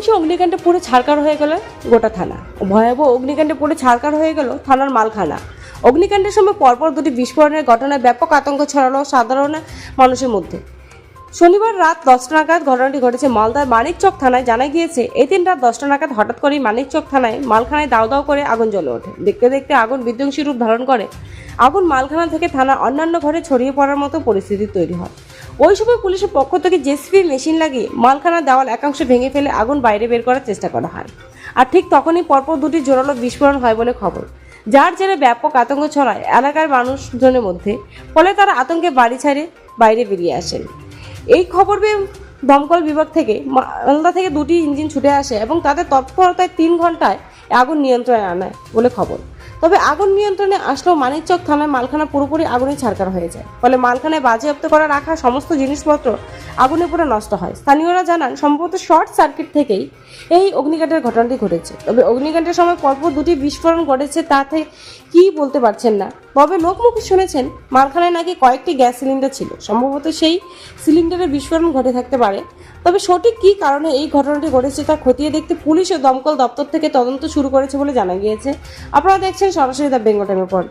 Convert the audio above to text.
বিধ্বংসী অগ্নিকাণ্ডে পুরো ছাড়কার হয়ে গেল গোটা থানা। ভয়াবহ অগ্নিকাণ্ডে পুরো ছাড়কার হয়ে গেল থানার মালখানা। অগ্নিকাণ্ডের সময় পরপর দুটি বিস্ফোরণের ঘটনায় ব্যাপক আতঙ্ক ছড়ালো সাধারণ মানুষের মধ্যে। শনিবার রাত দশটা নাগাদ ঘটনাটি ঘটেছে মালদার মানিকচক থানায়। জানা গিয়েছে এই দিন রাত দশটা নাগাদ হঠাৎ করেই মানিকচক থানায় মালখানায় দাও দাও করে আগুন জ্বলে ওঠে। দেখতে দেখতে আগুন বিধ্বংসী রূপ ধারণ করে। আগুন মালখানা থেকে থানা অন্যান্য ঘরে ছড়িয়ে পড়ার মতো পরিস্থিতি তৈরি হয়। ওই সময় পুলিশের পক্ষ থেকে জেসিবি মেশিন লাগিয়ে মালখানার দেওয়াল একাংশ ভেঙে ফেলে আগুন বাইরে বের করার চেষ্টা করা হয়। আর ঠিক তখনই পরপর দুটি জোরালো বিস্ফোরণ হয় বলে খবর। যার জেরে ব্যাপক আতঙ্ক ছড়ায় এলাকার মানুষজনের মধ্যে, ফলে তারা আতঙ্কে বাড়ি ছাড়ে, বাইরে বেরিয়ে আসেন। এই খবর পেয়ে দমকল বিভাগ থেকে মালদা থেকে দুটি ইঞ্জিন ছুটে আসে এবং তাদের তৎপরতায় তিন ঘন্টায় আগুন নিয়ন্ত্রণে আনায় বলে খবর। তবে আগুন নিয়ন্ত্রণে আসলেও মানিকচক থানায় মালখানা পুরোপুরি আগুনে ছাড়কার হয়ে যায়। ফলে মালখানায় বাজেয়াপ্ত করা রাখা সমস্ত জিনিসপত্র আগুনে পুরো নষ্ট হয়। স্থানীয়রা জানান, সম্ভবত শর্ট সার্কিট থেকেই এই অগ্নিকাণ্ডের ঘটনাটি ঘটেছে। তবে অগ্নিকাণ্ডের সময় পরপর দুটি বিস্ফোরণ ঘটেছে তাতে কি বলতে পারছেন না। তবে লোকমুখে শুনেছেন, মালখানায় নাকি কয়েকটি গ্যাস সিলিন্ডার ছিল। সম্ভবত সেই সিলিন্ডারের বিস্ফোরণ ঘটে থাকতে পারে। তবে সঠিক কী কারণে এই ঘটনাটি ঘটেছে তা খতিয়ে দেখতে পুলিশ ও দমকল দপ্তর থেকে তদন্ত শুরু করেছে বলে জানা গিয়েছে। আপনারা দেখছেন সরাসরি দ্য বেঙ্গল টাইমের পর্দা